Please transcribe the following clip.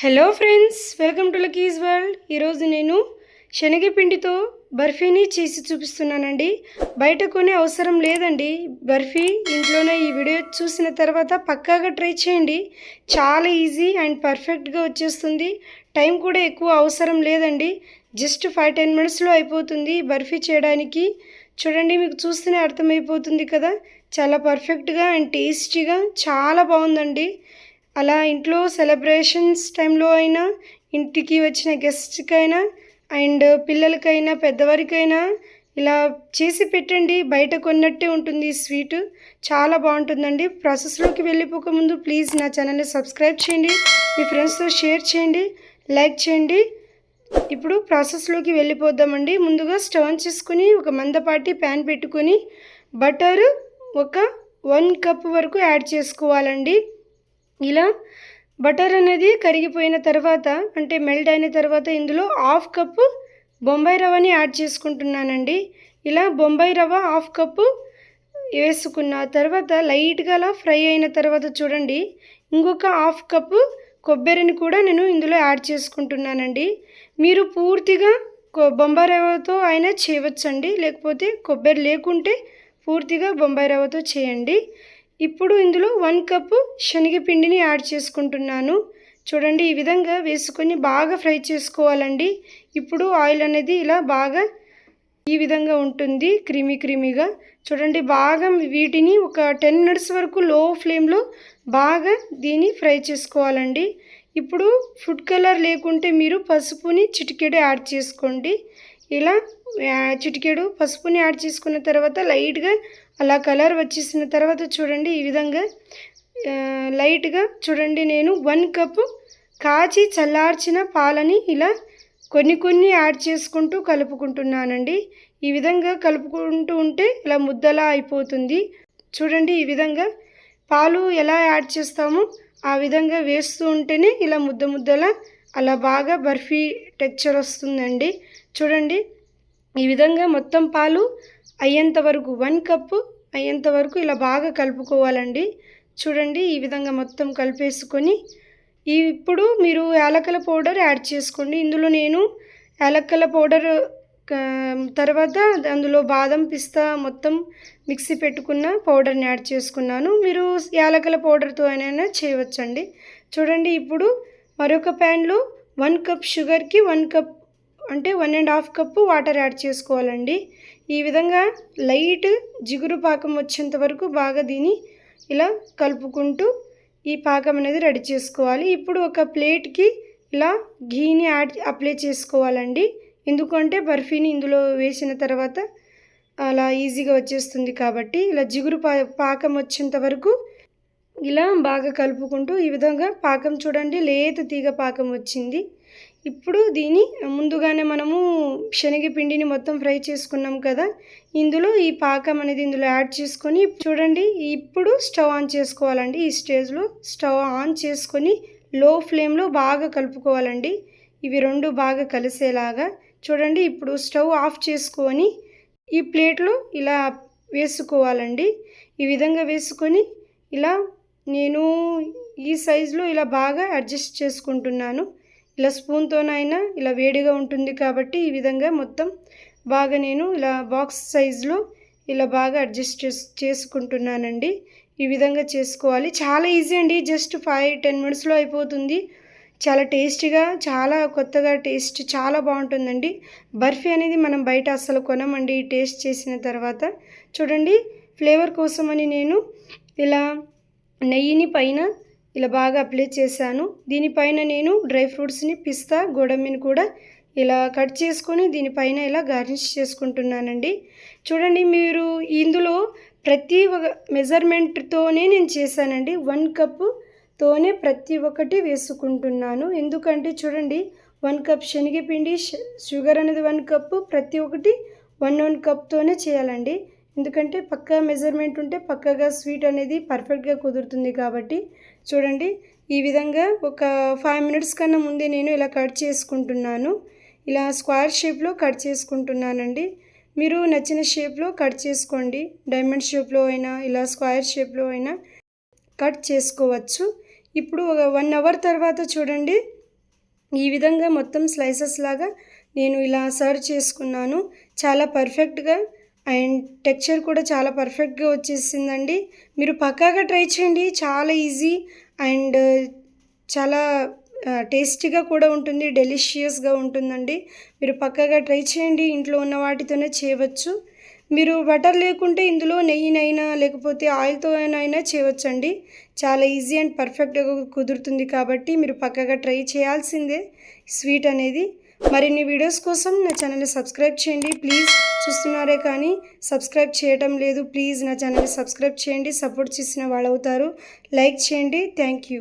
Hello friends welcome to Lucky's world ఈరోజు నేను శనగపిండితో బర్ఫీని చేసి చూపిస్తున్నానండి. బయట కొనే అవసరం లేదండి. బర్ఫీ ఇంట్లోనే ఈ వీడియో చూసిన తర్వాత పక్కాగా ట్రై చేయండి. చాలా ఈజీ అండ్ పర్ఫెక్ట్గా వచ్చేస్తుంది. టైం కూడా ఎక్కువ అవసరం లేదండి. జస్ట్ ఫైవ్ టెన్ మినిట్స్లో అయిపోతుంది బర్ఫీ చేయడానికి. చూడండి మీకు చూస్తేనే అర్థమైపోతుంది కదా. చాలా పర్ఫెక్ట్గా అండ్ టేస్టీగా చాలా బాగుందండి. అలా ఇంట్లో సెలబ్రేషన్స్ టైంలో అయినా ఇంటికి వచ్చిన గెస్ట్కైనా అండ్ పిల్లలకైనా పెద్దవారికైనా ఇలా చేసి పెట్టండి బయట కొన్నట్టే ఉంటుంది ఈ స్వీట్. చాలా బాగుంటుందండి. ప్రాసెస్లోకి వెళ్ళిపోకముందు ప్లీజ్ నా ఛానల్ని సబ్స్క్రైబ్ చేయండి మీ ఫ్రెండ్స్తో షేర్ చేయండి లైక్ చేయండి. ఇప్పుడు ప్రాసెస్లోకి వెళ్ళిపోద్దామండి ముందుగా స్టవ్ ఆన్ చేసుకుని ఒక మందపాటి ప్యాన్ పెట్టుకొని బటర్ ఒక వన్ కప్ వరకు యాడ్ చేసుకోవాలండి. ఇలా బటర్ అనేది కరిగిపోయిన తర్వాత అంటే మెల్ట్ అయిన తర్వాత ఇందులో హాఫ్ కప్పు బొంబాయి రవ్వని యాడ్ చేసుకుంటున్నానండి. ఇలా బొంబాయి రవ్వ హాఫ్ కప్పు వేసుకున్న తర్వాత లైట్గా అలా ఫ్రై అయిన తర్వాత చూడండి ఇంకొక హాఫ్ కప్పు కొబ్బరిని కూడా నేను ఇందులో యాడ్ చేసుకుంటున్నానండి. మీరు పూర్తిగా కొ- బొంబాయి రవ్వతో అయినా చేయవచ్చండి. లేకపోతే కొబ్బరి లేకుంటే పూర్తిగా బొంబాయి రవ్వతో చేయండి. ఇప్పుడు ఇందులో వన్ కప్పు శనగపిండిని యాడ్ చేసుకుంటున్నాను. చూడండి ఈ విధంగా వేసుకొని బాగా ఫ్రై చేసుకోవాలండి. ఇప్పుడు ఆయిల్ అనేది ఇలా బాగా ఈ విధంగా ఉంటుంది క్రీమీ క్రీమీగా. చూడండి బాగా వీటిని ఒక టెన్ మినిట్స్ వరకు లో ఫ్లేమ్లో బాగా దీన్ని ఫ్రై చేసుకోవాలండి. ఇప్పుడు ఫుడ్ కలర్ లేకుంటే మీరు పసుపుని చిటికెడు యాడ్ చేసుకోండి. ఇలా చిటికెడు పసుపుని యాడ్ చేసుకున్న తర్వాత లైట్గా అలా కలర్ వచ్చేసిన తర్వాత చూడండి ఈ విధంగా లైట్గా చూడండి నేను వన్ కప్ కాచి చల్లార్చిన పాలని ఇలా కొన్ని కొన్ని యాడ్ చేసుకుంటూ కలుపుకుంటున్నానండి. ఈ విధంగా కలుపుకుంటూ ఉంటే ఇలా ముద్దలా అయిపోతుంది. చూడండి ఈ విధంగా పాలు ఎలా యాడ్ చేస్తామో ఆ విధంగా వేస్తూ ఉంటేనే ఇలా ముద్ద ముద్దలా అలా బాగా బర్ఫీ టెక్చర్ వస్తుందండి. చూడండి. ఈ విధంగా మొత్తం పాలు అయ్యేంత వరకు వన్ కప్పు అయ్యేంత వరకు ఇలా బాగా కలుపుకోవాలండి. చూడండి ఈ విధంగా మొత్తం కలిపేసుకొని ఇప్పుడు మీరు యాలకల పౌడర్ యాడ్ చేసుకోండి. ఇందులో నేను యాలక్కల పౌడర్ తర్వాత అందులో బాదం పిస్తా మొత్తం మిక్సీ పెట్టుకున్న పౌడర్ని యాడ్ చేసుకున్నాను. మీరు యాలకల పౌడర్తో అయినా చేయవచ్చండి. చూడండి ఇప్పుడు మరొక ప్యాన్లో వన్ కప్ షుగర్కి వన్ కప్ అంటే one and half cup water add చేసుకోవాలండి. ఈ విధంగా లైట్ జిగురు పాకం వచ్చేంత వరకు బాగా దీన్ని ఇలా కలుపుకుంటూ ఈ పాకం అనేది రెడీ చేసుకోవాలి. ఇప్పుడు ఒక ప్లేట్కి ఇలా ఘీని యాడ్ అప్లై చేసుకోవాలండి. ఎందుకంటే బర్ఫీని ఇందులో వేసిన తర్వాత అలా ఈజీగా వచ్చేస్తుంది కాబట్టి ఇలా జిగురు పా పాకం వచ్చేంత వరకు ఇలా బాగా కలుపుకుంటూ ఈ విధంగా పాకం చూడండి లేత తీగ పాకం వచ్చింది. ఇప్పుడు దీని ముందుగానే మనము శనగపిండిని మొత్తం ఫ్రై చేసుకున్నాం కదా. ఇందులో ఈ పాకం అనేది ఇందులో యాడ్ చేసుకొని చూడండి ఇప్పుడు స్టవ్ ఆన్ చేసుకోవాలండి. ఈ స్టేజ్లో స్టవ్ ఆన్ చేసుకొని లో ఫ్లేమ్లో బాగా కలుపుకోవాలండి. ఇవి రెండు బాగా కలిసేలాగా చూడండి ఇప్పుడు స్టవ్ ఆఫ్ చేసుకొని ఈ ప్లేట్లో ఇలా వేసుకోవాలండి. ఈ విధంగా వేసుకొని ఇలా నేను ఈ సైజులో ఇలా బాగా అడ్జస్ట్ చేసుకుంటున్నాను. ఇలా స్పూన్తోనైనా ఇలా వేడిగా ఉంటుంది కాబట్టి ఈ విధంగా మొత్తం బాగా నేను ఇలా బాక్స్ సైజులో ఇలా బాగా అడ్జస్ట్ చేసుకుంటున్నానండి. ఈ విధంగా చేసుకోవాలి. చాలా ఈజీ అండి. జస్ట్ ఫైవ్ టెన్ మినిట్స్లో అయిపోతుంది. చాలా టేస్టీగా చాలా కొత్తగా టేస్ట్ చాలా బాగుంటుందండి. బర్ఫీ అనేది మనం బయట అస్సలు కొనమండి. టేస్ట్ చేసిన తర్వాత చూడండి. ఫ్లేవర్ కోసమని నేను ఇలా నెయ్యిని పైన ఇలా బాగా అప్లై చేశాను. దీనిపైన నేను డ్రై ఫ్రూట్స్ని పిస్తా గోడమ్మిని కూడా ఇలా కట్ చేసుకొని దీనిపైన ఇలా గార్నిష్ చేసుకుంటున్నానండి. చూడండి మీరు ఇందులో ప్రతి ఒక్క మెజర్మెంట్తోనే నేను చేశానండి. వన్ కప్తోనే ప్రతి ఒక్కటి వేసుకుంటున్నాను. ఎందుకంటే చూడండి వన్ కప్ శనగపిండి షుగర్ అనేది వన్ కప్పు ప్రతి ఒక్కటి వన్ వన్ కప్తోనే చేయాలండి. ఎందుకంటే పక్కా మెజర్మెంట్ ఉంటే పక్కగా స్వీట్ అనేది పర్ఫెక్ట్గా కుదురుతుంది కాబట్టి చూడండి ఈ విధంగా ఒక ఫైవ్ మినిట్స్ కన్నా ముందే నేను ఇలా కట్ చేసుకుంటున్నాను. ఇలా స్క్వేర్ షేప్లో కట్ చేసుకుంటున్నానండి. మీరు నచ్చిన షేప్లో కట్ చేసుకోండి. డైమండ్ షేప్లో అయినా ఇలా స్క్వేర్ షేప్లో అయినా కట్ చేసుకోవచ్చు. ఇప్పుడు ఒక వన్ అవర్ తర్వాత చూడండి ఈ విధంగా మొత్తం స్లైసెస్ లాగా నేను ఇలా సర్వ్ చేసుకున్నాను. చాలా పర్ఫెక్ట్గా అండ్ టెక్చర్ కూడా చాలా పర్ఫెక్ట్గా వచ్చేసిందండి. మీరు పక్కాగా ట్రై చేయండి. చాలా ఈజీ అండ్ చాలా టేస్టీగా కూడా ఉంటుంది డెలిషియస్గా ఉంటుందండి. మీరు పక్కాగా ట్రై చేయండి. ఇంట్లో ఉన్న వాటితోనే చేయవచ్చు. మీరు బటర్ లేకుంటే ఇందులో నెయ్యినైనా లేకపోతే ఆయిల్తో అయినా చేయవచ్చండి. చాలా ఈజీ అండ్ పర్ఫెక్ట్గా కుదురుతుంది కాబట్టి మీరు పక్కగా ట్రై చేయాల్సిందే. స్వీట్ అనేది మరిన్ని వీడియోస్ కోసం నా ఛానల్ని సబ్స్క్రైబ్ చేయండి. ప్లీజ్ చూస్తున్నారే కానీ సబ్స్క్రైబ్ చేయటం లేదు. ప్లీజ్ నా ఛానల్ని సబ్స్క్రైబ్ చేయండి. సపోర్ట్ చేసిన వాళ్ళు అవుతారు లైక్ చేయండి. Thank you.